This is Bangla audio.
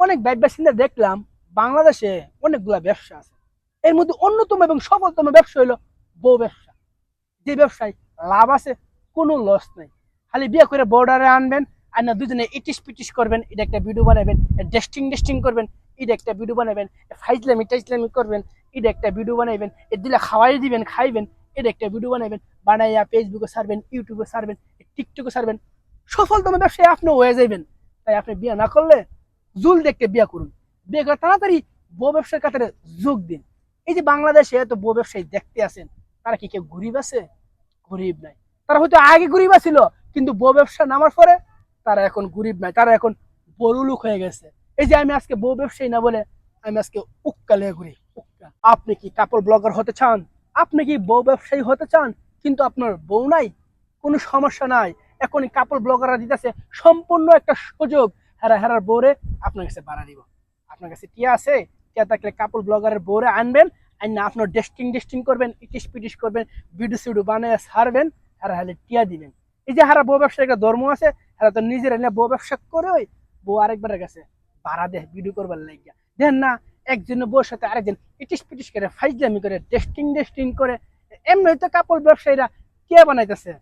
অনেক ব্যবসায়ীরা দেখলাম, বাংলাদেশে অনেকগুলা ব্যবসা আছে। এর মধ্যে অন্যতম এবং সফলতম ব্যবসা হলো বউ ব্যবসা। যে ব্যবসায় লাভ আছে, কোনো লস নেই। খালি বিয়ে করে বর্ডারে আনবেন, আর না দুজনে ইটিস পিটিস করবেন, এটা একটা ভিডিও বানাবেন ডেস্টিং ডেস্টিং করবেন, এটা একটা ভিডিও বানাবেন ফাইজলামি টাইজলামি করবেন, এটা একটা ভিডিও বানাবেন এ দিলে খাওয়াই দিবেন, খাইবেন, এটা একটা ভিডিও বানাবেন বানাইয়া ফেসবুকে সারবেন ইউটিউবে ছাড়বেন টিকটকে সারবেন। সফলতম ব্যবসায় আপনি হয়ে যাবেন তাই আপনি বিয়ে না করলে জুল দেখতে বিয়ে করুন। বিয়ে করে তাড়াতাড়ি বউ ব্যবসার কাতারে যোগ দিন। এই যে বাংলাদেশে এত বউ ব্যবসায়ী দেখতে আছেন তারা কি কেউ গরিব আছে? গরিব নাই। তারা হয়তো আগে গরিব ছিল কিন্তু বউ ব্যবসা নামার পরে তারা এখন গরিব নাই, তারা এখন বড় লোক হয়ে গেছে। এই যে আমি আজকে বউ ব্যবসায়ী না বলে আমি আজকে উক্কালে ঘুরি, উক্কা। আপনি কি কাপড় ব্লগার হতে চান? আপনি কি বউ ব্যবসায়ী হতে চান? কিন্তু আপনার বউ নাই, কোনো সমস্যা নাই। এখন কাপড় ব্লগাররা দিতেছে, সম্পূর্ণ একটা সুযোগ। হেরা হেরার বউরে আপনার কাছে বাড়া দিব। আপনার কাছে টিয়া আছে, টিয়া থাকলে কাপড় ব্লগারের বউরে আনবেন, আর না আপনার ডেস্টিং ডেস্টিং করবেন, ইটিস পিটিস করবেন, ভিডিও সিডিও বানিয়ে ছাড়বেন, হেরা হেলে টিয়া দিবেন। এই যে হারা বউ ব্যবসার একটা ধর্ম আছে, হেরা তো নিজের এনে বউ ব্যবসা করে ওই বউ আরেকবারের কাছে ভাড়া দেয়, ভিডিও করবার লাগিয়া দেন না একজনের বউর সাথে আরেকজন ইটিস পিটিস করে, ফাইজলামি করে ডেস্টিং ডেস্টিং করে, এমনি তো কাপড় ব্যবসায়ীরা কে বানাইতেছে।